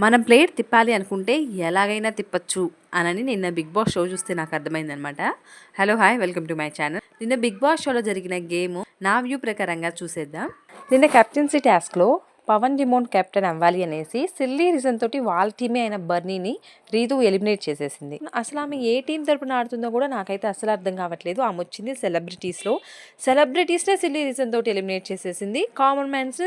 మనం ప్లేట్ తిప్పాలి అనుకుంటే ఎలాగైనా తిప్పచ్చు అనని నిన్న బిగ్ బాస్ షో చూస్తే నాకు అర్థమైందనమాట hello hi welcome to my channel. నిన్న బిగ్ బాస్ షోలో జరిగిన గేమ్ నా వ్యూ ప్రకారంగా చూసేద్దాం. నిన్న కెప్టెన్సీ టాస్క్లో పవన్ డిమోన్ కెప్టెన్ అవ్వాలి అనేసి సిల్లీ రీజన్ తోటి వాళ్ళ టీమే అయిన బర్నీని రీతు ఎలిమినేట్ చేసేసింది. అసలు ఆమె ఏ టీం తరపున ఆడుతుందో కూడా నాకైతే అసలు అర్థం కావట్లేదు. ఆమె వచ్చింది సెలబ్రిటీస్లో. సెలబ్రిటీస్నే సిల్లీ రీజన్ తోటి ఎలిమినేట్ చేసేసింది. కామన్ మ్యాన్స్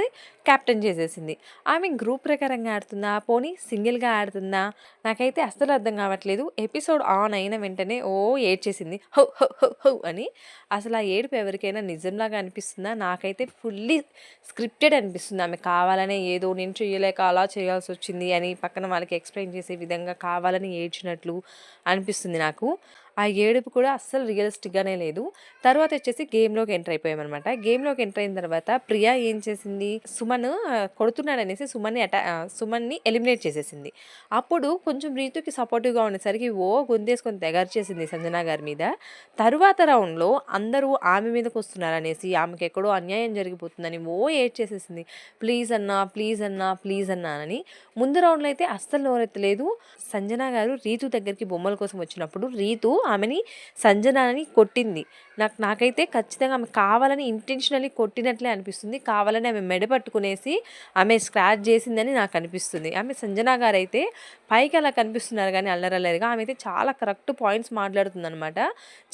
కెప్టెన్ చేసేసింది. ఆమె గ్రూప్ ప్రకారంగా ఆడుతుందా? పోనీ సింగిల్గా ఆడుతుందా? నాకైతే అస్సలు అర్థం కావట్లేదు. ఎపిసోడ్ ఆన్ అయిన వెంటనే ఓ ఏడ్చేసింది. హౌ హౌ హౌ హౌ అని. అసలు ఆ ఏడుపు ఎవరికైనా నిజంలాగా అనిపిస్తుందా? నాకైతే ఫుల్లీ స్క్రిప్టెడ్ అనిపిస్తుంది ఆమె కావాలి కావాలనే ఏదో నేను చేయలేక అలా చేయాల్సి వచ్చింది అని పక్కన వాళ్ళకి ఎక్స్ప్లెయిన్ చేసే విధంగా కావాలని ఏడ్చినట్లు అనిపిస్తుంది నాకు. ఆ ఏడుపు కూడా అస్సలు రియలిస్టిక్గానే లేదు. తర్వాత వచ్చేసి గేమ్లోకి ఎంటర్ అయిపోయామన్నమాట గేమ్లోకి ఎంటర్ అయిన తర్వాత ప్రియా ఏం చేసింది? సుమన్ కొడుతున్నాడనేసి సుమన్ని అటా సుమన్ని ఎలిమినేట్ చేసేసింది. అప్పుడు కొంచెం రీతుకి సపోర్టివ్గా ఉండేసరికి ఓ గుంతేసుకొని తెగారు చేసింది సంజన గారి మీద. తరువాత రౌండ్లో అందరూ ఆమె మీదకి వస్తున్నారనేసి ఆమెకి ఎక్కడో అన్యాయం జరిగిపోతుందని ఓ ఏడ్ చేసేసింది ప్లీజ్ అన్నా ప్లీజ్ అన్నా ప్లీజ్ అన్నా అని ముందు రౌండ్లో అయితే అస్సలు నోరెత్తలేదు. సంజన గారు రీతు దగ్గరికి బొమ్మల కోసం వచ్చినప్పుడు రీతు ఆమెని సంజనాని కొట్టింది. నాకు నాకైతే ఖచ్చితంగా ఆమె కావాలని ఇంటెన్షనల్లీ కొట్టినట్లే అనిపిస్తుంది. కావాలని ఆమె మెడ పట్టుకునేసి ఆమె స్క్రాచ్ చేసిందని నాకు అనిపిస్తుంది. ఆమె సంజన గారు అయితే పైకి అలా కనిపిస్తున్నారు కానీ అల్లరల్లరిగా ఆమె అయితే చాలా కరెక్ట్ పాయింట్స్ మాట్లాడుతుంది అనమాట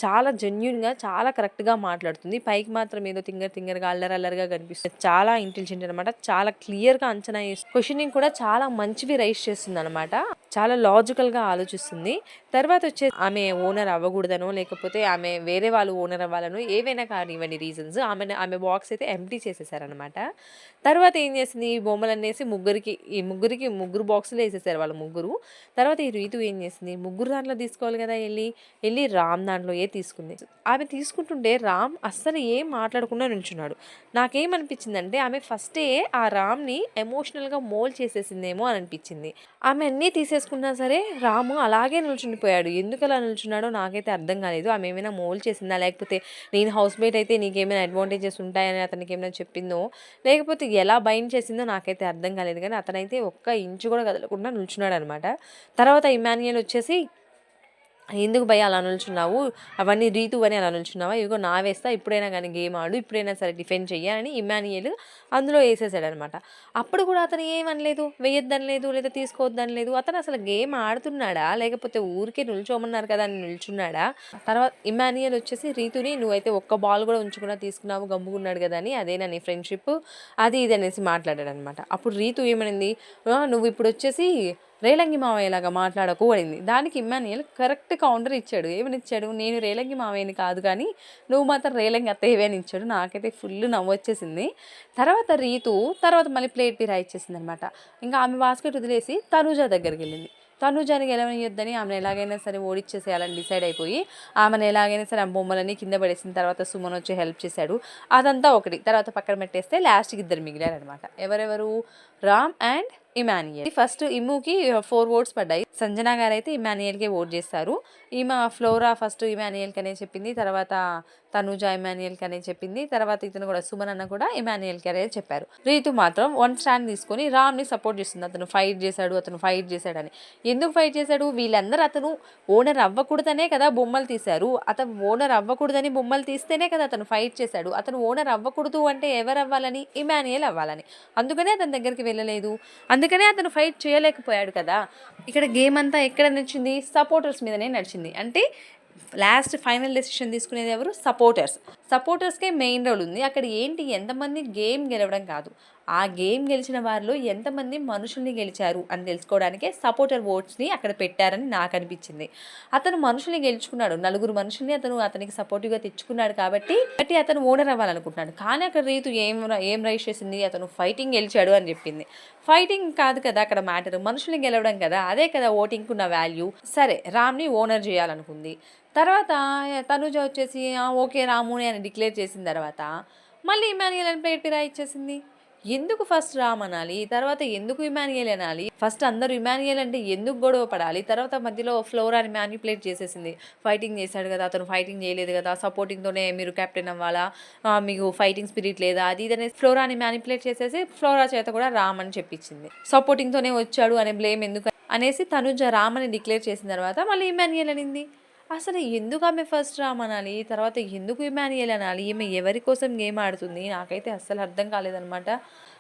చాలా జెన్యున్గా చాలా కరెక్ట్గా మాట్లాడుతుంది. పైకి మాత్రం ఏదో తింగర్ తింగర్గా అల్లరల్లరిగా కనిపిస్తుంది. చాలా ఇంటెలిజెంట్ అనమాట చాలా క్లియర్గా అంచనా వేస్తుంది క్వశ్చనింగ్ కూడా చాలా మంచివి రైస్ చేస్తుంది అనమాట చాలా లాజికల్గా ఆలోచిస్తుంది. తర్వాత వచ్చే ఆమె ఓనర్ అవ్వకూడదనో లేకపోతే ఆమె వేరే వాళ్ళు ఓనర్ అవ్వాలనో ఏవైనా కానివ్వండి రీజన్స్ ఆమె ఆమె బాక్స్ అయితే ఎంటీ చేసేసారనమాట తర్వాత ఏం చేసింది? ఈ బొమ్మలనేసి ముగ్గురికి ఈ ముగ్గురికి ముగ్గురు బాక్సులు వేసేసారు వాళ్ళ ముగ్గురు. తర్వాత ఈ రీతు ఏం చేసింది? ముగ్గురు దాంట్లో తీసుకోవాలి కదా వెళ్ళి వెళ్ళి రామ్ దాంట్లో ఏ తీసుకుంది. ఆమె తీసుకుంటుంటే రామ్ అస్సలు ఏం మాట్లాడకుండా నిల్చున్నాడు. నాకేమనిపించిందంటే ఆమె ఫస్టే ఆ రామ్ని ఎమోషనల్గా మోల్ చేసేసిందేమో అని అనిపించింది. ఆమె అన్నీ తీసేసుకున్నా సరే రాము అలాగే నిల్చుండిపోయాడు. ఎందుకు అలా నిల్చున్నాడో? నాకైతే అర్థం కాలేదు. ఆమె ఏమైనా మోల్ చేసిందా? లేకపోతే నేను హౌస్ మేట్ అయితే నీకేమైనా అడ్వాంటేజెస్ ఉంటాయని అతనికి ఏమైనా చెప్పిందో? లేకపోతే ఎలా బైండ్ చేసిందో నాకైతే అర్థం కాలేదు. కానీ అతనైతే ఒక్క ఇంచు కూడా కదలకుండా నిల్చున్నాడు అనమాట తర్వాత ఇమాన్యుయల్ వచ్చేసి ఎందుకు భయ అలా నిల్చున్నావు అవన్నీ రీతు అని అలా నిల్చున్నావా ఇదిగో నా వేస్తా ఇప్పుడైనా కానీ గేమ్ ఆడు ఇప్పుడైనా సరే డిఫెండ్ చెయ్యాలని ఇమానియల్ అందులో వేసేసాడు అనమాట అప్పుడు కూడా అతను ఏమనలేదు వేయొద్దనలేదు లేదా తీసుకోవద్దని లేదు. అతను అసలు గేమ్ ఆడుతున్నాడా? లేకపోతే ఊరికే నిల్చోమన్నారు కదా అని నిల్చున్నాడా? తర్వాత ఇమానియల్ వచ్చేసి రీతుని నువ్వైతే ఒక్క బాల్ కూడా ఉంచుకున్నా తీసుకున్నావు గమ్ముకున్నాడు కదా అని అదేనా నీ ఫ్రెండ్షిప్ అది ఇది అనేసి మాట్లాడాడు అనమాట అప్పుడు రీతు ఏమనింది? నువ్వు ఇప్పుడు వచ్చేసి రేలంగి మావయ్యలాగా మాట్లాడకు అనింది దానికి ఇమ్మాన్యుయల్ కరెక్ట్ కౌంటర్ ఇచ్చాడు. ఏమని ఇచ్చాడు నేను రేలంగి మావయ్యని కాదు కానీ నువ్వు మాత్రం రేలంగి అత్తయ్యవే అని ఇచ్చాడు. నాకైతే ఫుల్ నవ్వు వచ్చేసింది తర్వాత రీతు తర్వాత మళ్ళీ ప్లేట్ బీరా ఇచ్చేసింది అనమాట ఇంకా ఆమె బాస్కెట్ వదిలేసి తనూజ దగ్గరికి వెళ్ళింది తనుజాని గెలవనియొద్దని ఆమెను ఎలాగైనా సరే ఓడిచ్చేసేయాలని డిసైడ్ అయిపోయి ఆమెను ఎలాగైనా సరే ఆ బొమ్మలన్నీ కింద పడేసిన తర్వాత సుమన్ వచ్చి హెల్ప్ చేశాడు. అదంతా ఒకటి. తర్వాత పక్కన పెట్టేస్తే లాస్ట్కి ఇద్దరు మిగిలారనమాట. ఎవరెవరు? Ram and Emmanuel. ఫస్ట్ ఇమ్ముకి ఫోర్ ఓట్స్ పడ్డాయి. సంజన గారు అయితే ఇమానియల్కే ఓట్ చేస్తారు. ఈమె ఫ్లోరా ఫస్ట్ ఇమానియల్కి అనే చెప్పింది. తర్వాత తనుజ ఇమానియల్కి అనే చెప్పింది. తర్వాత ఇతను కూడా సుమన్ అన్న కూడా ఇమానియల్కి అనే చెప్పారు. రీతు మాత్రం వన్ స్టాండ్ తీసుకొని రామ్ని సపోర్ట్ చేస్తుంది. అతను ఫైట్ చేశాడు అతను ఫైట్ చేశాడని. ఎందుకు ఫైట్ చేశాడు? వీళ్ళందరూ అతను ఓనర్ అవ్వకూడదనే కదా బొమ్మలు తీశారు. అతను ఓనర్ అవ్వకూడదని బొమ్మలు తీస్తేనే కదా అతను ఫైట్ చేశాడు. అతను ఓనర్ అవ్వకూడదు అంటే ఎవరు అవ్వాలని ఇమానియల్ అవ్వాలని. అందుకనే అతని దగ్గరికి వెళ్ళలేదు. అందుకనే అతను ఫైట్ చేయలేకపోయాడు కదా. ఇక్కడ గేమ్ అంతా ఎక్కడ నడిచింది సపోర్టర్స్ మీదనే నడిచింది. అంటే లాస్ట్ ఫైనల్ డెసిషన్ తీసుకునేది ఎవరు? సపోర్టర్స్ సపోర్టర్స్కే మెయిన్ రోల్ ఉంది. అక్కడ ఏంటి? ఎంతమంది గేమ్ గెలవడం కాదు. ఆ గేమ్ గెలిచిన వారిలో ఎంతమంది మనుషుల్ని గెలిచారు అని తెలుసుకోవడానికే సపోర్టర్ ఓట్స్ని అక్కడ పెట్టారని నాకు అనిపించింది అతను మనుషుల్ని గెలుచుకున్నాడు. నలుగురు మనుషుల్ని అతను అతనికి సపోర్టివ్గా తెచ్చుకున్నాడు కాబట్టి బట్టి అతను ఓనర్ అవ్వాలనుకుంటున్నాడు. కానీ అక్కడ రీతు ఏం ఏం రైస్ చేసింది? అతను ఫైటింగ్ గెలిచాడు అని చెప్పింది. ఫైటింగ్ కాదు కదా అక్కడ మ్యాటర్ మనుషుల్ని గెలవడం కదా. అదే కదా ఓటింగ్కి ఉన్న వాల్యూ సరే రామ్ని ఓనర్ చేయాలనుకుంది. తర్వాత తనుజ వచ్చేసి ఓకే రాముని అని డిక్లేర్ చేసిన తర్వాత మళ్ళీ ఇమాన్యుయల్ అని ప్లేట్ పిరా ఇచ్చేసింది. ఎందుకు ఫస్ట్ రామ్ అనాలి? తర్వాత ఎందుకు ఇమాన్యుయల్ అనాలి? ఫస్ట్ అందరూ ఇమాన్యుయల్ అంటే ఎందుకు గొడవ పడాలి? తర్వాత మధ్యలో ఫ్లోరాని మ్యానిపులేట్ చేసేసింది. ఫైటింగ్ చేశాడు కదా అతను ఫైటింగ్ చేయలేదు కదా సపోర్టింగ్తోనే మీరు కెప్టెన్ అవ్వాలా? మీకు ఫైటింగ్ స్పిరిట్ లేదా? అది ఇది అనేది ఫ్లోరాని మ్యానిపులేట్ చేసేసి ఫ్లోరా చేత కూడా రామ్ అని చెప్పించింది. సపోర్టింగ్తోనే వచ్చాడు అనే బ్లేమ్ ఎందుకు అనేసి తనుజ రామ్ అని డిక్లేర్ చేసిన తర్వాత మళ్ళీ ఇమాన్యుయల్ అనింది. అసలు ఎందుకు ఆమె ఫస్ట్ రామ్ అనాలి తర్వాత ఎందుకు ఇమానియల్ అనాలి ఈమె ఎవరి కోసం గేమ్ ఆడుతుంది? నాకైతే అస్సలు అర్థం కాలేదనమాట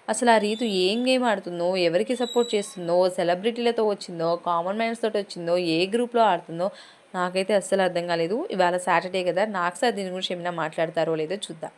అసలు ఆ రీతు ఏం గేమ్ ఆడుతుందో ఎవరికి సపోర్ట్ చేస్తుందో సెలబ్రిటీలతో వచ్చిందో కామన్ మ్యాన్స్ తోటి వచ్చిందో ఏ గ్రూప్లో ఆడుతుందో నాకైతే అస్సలు అర్థం కాలేదు. ఇవాళ సాటర్డే కదా నాకు సార్ దీని గురించి ఏమైనా మాట్లాడతారో లేదో చూద్దాం.